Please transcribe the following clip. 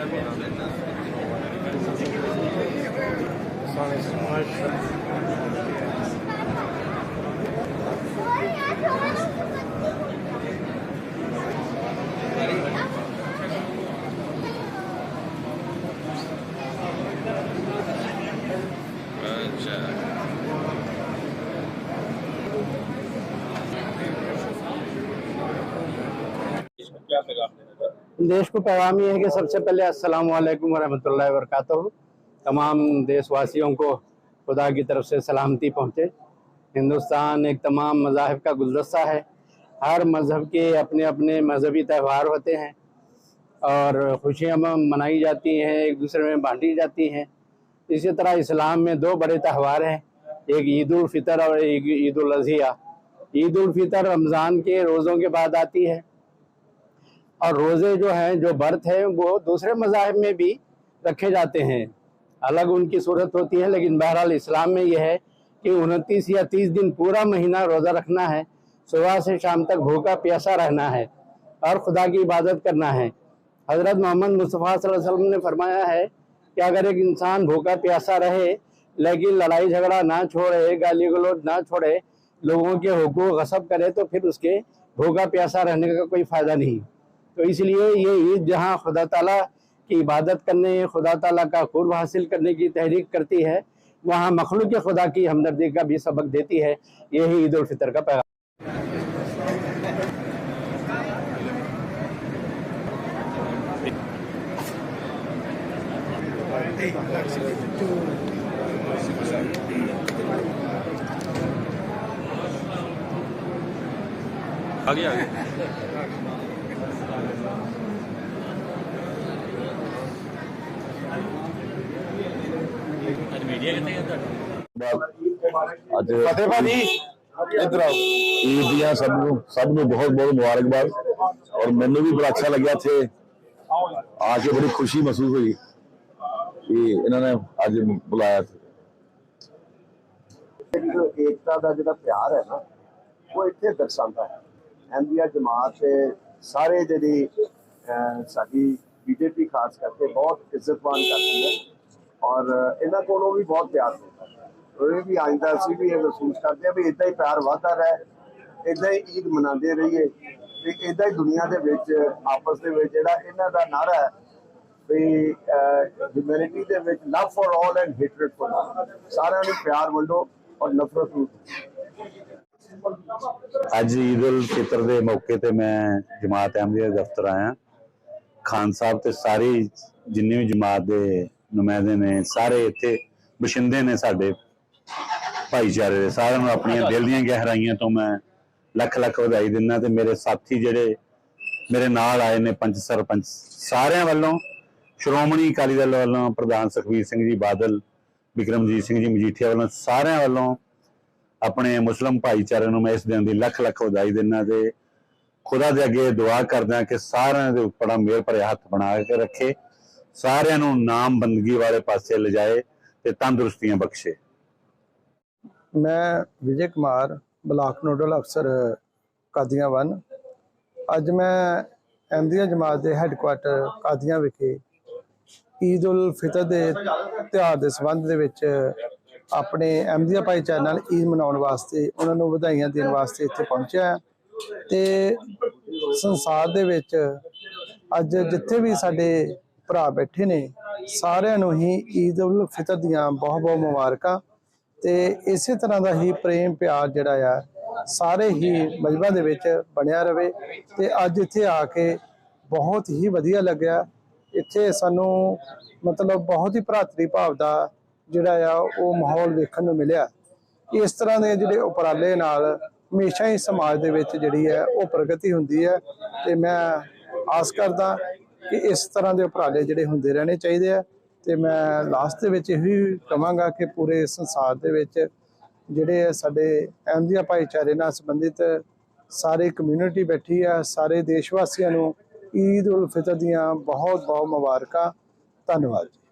Yeah, they got it. دیش کو پیغام یہ ہے کہ سب سے پہلے السلام علیکم ورحمۃ اللہ وبرکاتہ تمام دیش واسیوں کو خدا کی طرف سے سلامتی پہنچے۔ ہندوستان ایک تمام مذاہب کا گلدستہ ہے۔ ہر مذہب کے اپنے اپنے مذہبی تہوار ہوتے ہیں۔ اور خوشیاں منائی جاتی ہیں، ایک دوسرے میں بانٹی جاتی ہیں۔ اسی طرح اسلام میں دو بڑے تہوار ہیں۔ ایک عید الفطر اور ایک عید الاضحیٰ۔ عید الفطر رمضان کے روزوں کے بعد آتی ہے۔ اور روزے جو ہیں، جو برت ہیں، وہ دوسرے مذاہب میں بھی رکھے جاتے ہیں۔ الگ ان کی صورت ہوتی ہے، لیکن بہرحال اسلام میں یہ ہے کہ انتیس یا تیس دن پورا مہینہ روزہ رکھنا ہے۔ صبح سے شام تک بھوکا پیاسا رہنا ہے اور خدا کی عبادت کرنا ہے۔ حضرت محمد مصطفیٰ صلی اللہ علیہ وسلم نے فرمایا ہے کہ اگر ایک انسان بھوکا پیاسا رہے، لیکن لڑائی جھگڑا نہ چھوڑے، گالی گلوچ نہ چھوڑے، لوگوں کے حقوق غصب کرے، تو پھر اس کے بھوکا پیاسا رہنے کا کوئی فائدہ نہیں۔ تو اس لیے یہ عید جہاں خدا تعالیٰ کی عبادت کرنے، خدا تعالیٰ کا قرب حاصل کرنے کی تحریک کرتی ہے، وہاں مخلوق خدا کی ہمدردی کا بھی سبق دیتی ہے۔ یہی عید الفطر کا پیغام۔ آگے آگے۔ مبارکباد اور بھی بڑا اچھا آ کے بڑی خوشی محسوس ہوئی کہ بلایا ایکتا پیار ہے نا وہ اتنے درساتا ہے جماعت ਸਾਰੇ ਜਿਹੜੀ ਸਾਡੀ ਬੀਜੇਪੀ ਖਾਸ ਕਰਕੇ ਬਹੁਤ ਇੱਜ਼ਤਮਾਨ ਕਰਦੀ ਹੈ ਔਰ ਇਹਨਾਂ ਕੋਲੋਂ ਵੀ ਬਹੁਤ ਪਿਆਰ ਮਿਲਦਾ ਹੈ। ਵੀ ਆਇੰਦਾ ਅਸੀਂ ਵੀ ਇਹ ਮਹਿਸੂਸ ਕਰਦੇ ਹਾਂ ਵੀ ਇਦਾਂ ਹੀ ਪਿਆਰ ਵਧਦਾ ਰਹੇ, ਇਦਾਂ ਹੀ ਈਦ ਮਨਾਉਂਦੇ ਰਹੀਏ, ਤੇ ਇਦਾਂ ਹੀ ਦੁਨੀਆ ਦੇ ਵਿੱਚ, ਆਪਸ ਦੇ ਵਿੱਚ ਜਿਹੜਾ ਇਹਨਾਂ ਦਾ ਨਾਰਾ ਹੈ ਵੀ ਹਿਊਮੈਨਿਟੀ ਦੇ ਵਿੱਚ love for all and hatred for ਸਾਰਿਆਂ ਨੂੰ ਪਿਆਰ ਵੰਡੋ ਔਰ ਨਫ਼ਰਤ ਨੂੰ ਅੱਜ ਈਦ ਉਲ ਫਿਤਰ ਦੇ ਮੌਕੇ ਤੇ ਮੈਂ ਜਮਾਤ ਅਹਿਮਦੀਆ ਦਫ਼ਤਰ ਆਇਆ। ਖਾਨ ਸਾਹਿਬ ਤੇ ਸਾਰੀ ਜਿੰਨੇ ਵੀ ਜਮਾਤ ਦੇ ਨੁਮਾਇੰਦੇ ਨੇ, ਸਾਰੇ ਇੱਥੇ ਬਸ਼ਿੰਦੇ ਨੇ ਸਾਡੇ ਭਾਈਚਾਰੇ ਦੇ। ਸਾਰਿਆਂ ਨੂੰ ਆਪਣੀਆਂ ਦਿਲ ਦੀਆਂ ਗਹਿਰਾਈਆਂ ਤੋਂ ਮੈਂ ਲੱਖ ਲੱਖ ਵਧਾਈ ਦਿੰਦਾ ਤੇ ਮੇਰੇ ਸਾਥੀ ਜਿਹੜੇ ਮੇਰੇ ਨਾਲ ਆਏ ਨੇ ਪੰਚ ਸਰਪੰਚ, ਸਾਰਿਆਂ ਵੱਲੋਂ ਸ਼੍ਰੋਮਣੀ ਅਕਾਲੀ ਦਲ ਵੱਲੋਂ ਪ੍ਰਧਾਨ ਸੁਖਬੀਰ ਸਿੰਘ ਜੀ, ਬਾਦਲ, ਵਿਕਰਮਜੀਤ ਸਿੰਘ ਜੀ, ਮਜੀਠੀਆ ਵੱਲੋਂ ਸਾਰਿਆਂ ਵੱਲੋਂ ਆਪਣੇ ਮੁਸਲਮ ਭਾਈਚਾਰੇ ਨੂੰ ਮੈਂ ਇਸ ਦਿਨ ਦੀ ਲੱਖ ਲੱਖ ਵਧਾਈ ਦਿੰਦਾ ਤੇ ਖੁਦਾ ਦੇ ਅੱਗੇ ਦੁਆ ਕਰਦਾ ਕਿ ਸਾਰਿਆਂ ਦੇ ਉੱਪਰ ਮੇਰ ਭਰੇ ਹੱਥ ਬਣਾ ਕੇ ਰੱਖੇ, ਸਾਰਿਆਂ ਨੂੰ ਨਾਮ ਬੰਦਗੀ ਵਾਲੇ ਪਾਸੇ ਲਿਜਾਏ ਤੇ ਤੰਦਰੁਸਤੀਆਂ ਬਖਸ਼ੇ। ਮੈਂ ਵਿਜੇ ਕੁਮਾਰ, ਬਲਾਕ ਨੋਡਲ ਅਫਸਰ ਕਾਦੀਆਂ ਵਨ। ਅੱਜ ਮੈਂ ਅਹਿਮਦੀਆ ਜਮਾਤ ਦੇ ਹੈੱਡਕੁਆਟਰ ਕਾਦੀਆਂ ਵਿਖੇ ਈਦ ਉਲ ਫਿਤਰ ਦੇ ਤਿਉਹਾਰ ਦੇ ਸੰਬੰਧ ਦੇ ਵਿੱਚ ਆਪਣੇ ਅਹਿਮਦੀਆ ਭਾਈਚਾਰੇ ਨਾਲ ਈਦ ਮਨਾਉਣ ਵਾਸਤੇ, ਉਹਨਾਂ ਨੂੰ ਵਧਾਈਆਂ ਦੇਣ ਵਾਸਤੇ ਇੱਥੇ ਪਹੁੰਚਿਆ ਹਾਂ। ਤੇ ਸੰਸਾਰ ਦੇ ਵਿੱਚ ਅੱਜ ਜਿੱਥੇ ਵੀ ਸਾਡੇ ਭਰਾ ਬੈਠੇ ਨੇ, ਸਾਰਿਆਂ ਨੂੰ ਹੀ ਈਦ ਉਲ ਫਿਤਰ ਦੀਆਂ ਬਹੁਤ ਬਹੁਤ ਮੁਬਾਰਕਾਂ। ਤੇ ਇਸੇ ਤਰ੍ਹਾਂ ਦਾ ਹੀ ਪ੍ਰੇਮ ਪਿਆਰ ਜਿਹੜਾ ਆ, ਸਾਰੇ ਹੀ ਮਜਬਾ ਦੇ ਵਿੱਚ ਬਣਿਆ ਰਵੇ। ਤੇ ਅੱਜ ਇੱਥੇ ਆ ਕੇ ਬਹੁਤ ਹੀ ਵਧੀਆ ਲੱਗਿਆ। ਇੱਥੇ ਸਾਨੂੰ ਮਤਲਬ ਬਹੁਤ ਹੀ ਭਰਾਤਰੀ ਭਾਵ ਦਾ ਜਿਹੜਾ ਆ, ਉਹ ਮਾਹੌਲ ਵੇਖਣ ਨੂੰ ਮਿਲਿਆ। ਇਸ ਤਰ੍ਹਾਂ ਦੇ ਜਿਹੜੇ ਉਪਰਾਲੇ ਨਾਲ ਹਮੇਸ਼ਾ ਹੀ ਸਮਾਜ ਦੇ ਵਿੱਚ ਜਿਹੜੀ ਹੈ, ਉਹ ਪ੍ਰਗਤੀ ਹੁੰਦੀ ਹੈ ਤੇ ਮੈਂ ਆਸ ਕਰਦਾ ਕਿ ਇਸ ਤਰ੍ਹਾਂ ਦੇ ਉਪਰਾਲੇ ਜਿਹੜੇ ਹੁੰਦੇ ਰਹਿਣੇ ਚਾਹੀਦੇ ਆ ਤੇ ਮੈਂ ਲਾਸਟ ਦੇ ਵਿੱਚ ਇਹ ਵੀ ਕਹਾਂਗਾ ਕਿ ਪੂਰੇ ਸੰਸਾਰ ਦੇ ਵਿੱਚ ਜਿਹੜੇ ਸਾਡੇ ਅਹਿਮਦੀਆ ਭਾਈਚਾਰੇ ਨਾਲ ਸੰਬੰਧਿਤ ਸਾਰੇ ਕਮਿਊਨਿਟੀ ਬੈਠੀ ਆ, ਸਾਰੇ ਦੇਸ਼ ਵਾਸੀਆਂ ਨੂੰ ਈਦ ਉਲ ਫਿਤਰ ਦੀਆਂ ਬਹੁਤ ਬਹੁਤ ਮੁਬਾਰਕਾਂ। ਧੰਨਵਾਦ